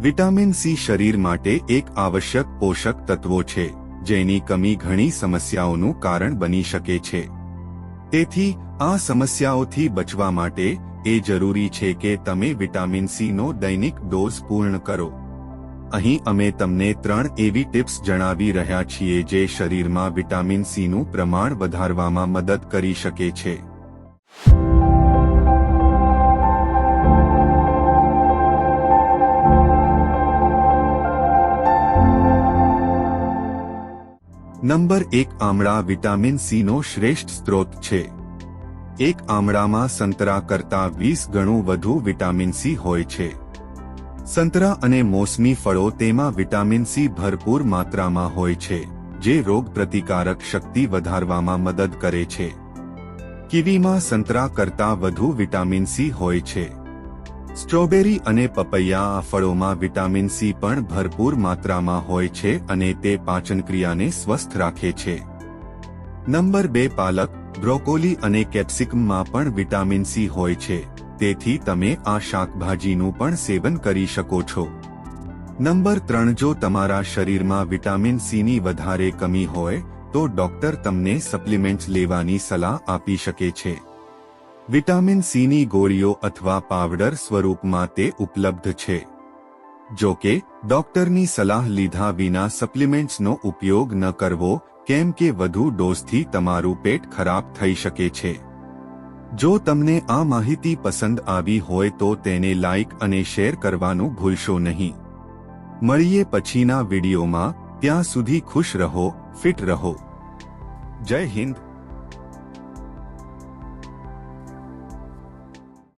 Vitamin C શરીર માટે એક આવશ્યક પોષક તત્વો છે, જેની કમી ઘણી સમસ્યાઓનું કારણ બની શકે છે. તેથી, આ સમસ્યાઓથી બચવા માટે એ જરૂરી છે કે તમે વિટામિન સીનો દૈનિક ડોઝ પૂર્ણ કરો. અહીં અમે તમને ત્રણ એવી ટિપ્સ જણાવી રહ્યા છીએ જે શરીરમાં વિટામિન સીનું પ્રમાણ વધારવામાં મદદ કરી શકે છે. નંબર એક આમળા વિટામિન સી નો શ્રેષ્ઠ સ્ત્રોત છે. એક આમળામાં સંતરા કરતા વીસ ગણું વધુ વિટામિન સી હોય છે. સંતરા અને મોસમી ફળો તેમાં વિટામિન સી ભરપૂર માત્રામાં હોય છે, જે રોગ પ્રતિકારક શક્તિ વધારવામાં મદદ કરે છે. કીવીમાં સંતરા કરતા વધુ વિટામિન સી હોય છે. સ્ટ્રોબેરી અને પપૈયા આ ફળોમાં વિટામિન સી પણ ભરપૂર માત્રામાં હોય છે અને તે પાચનક્રિયાને સ્વસ્થ રાખે છે. નંબર બે, પાલક. બ્રોકોલી અને કેપ્સિકમમાં પણ વિટામિન સી હોય છે. તેથી તમે આ શાકભાજીનું પણ સેવન કરી શકો છો. નંબર ત્રણ, જો તમારા શરીરમાં વિટામિન સીની વધારે કમી હોય, તો ડોક્ટર તમને સપ્લિમેન્ટ્સ લેવાની સલાહ આપી શકે છે. વિટામિન સીની ગોળીઓ અથવા પાવડર સ્વરૂપમાં તે ઉપલબ્ધ છે. જો કે, ડોક્ટરની સલાહ લીધા વિના સપ્લિમેન્ટ્સનો ઉપયોગ ન કરવો, કેમ કે વધુ ડોઝથી તમારું પેટ ખરાબ થઈ શકે છે. જો તમને આ માહિતી પસંદ આવી હોય તો તેને લાઇક અને શેર કરવાનું ભૂલશો નહીં. મળીએ પછીના વિડીયોમાં, ત્યાં સુધી ખુશ રહો, ફિટ રહો. જય હિન્દ.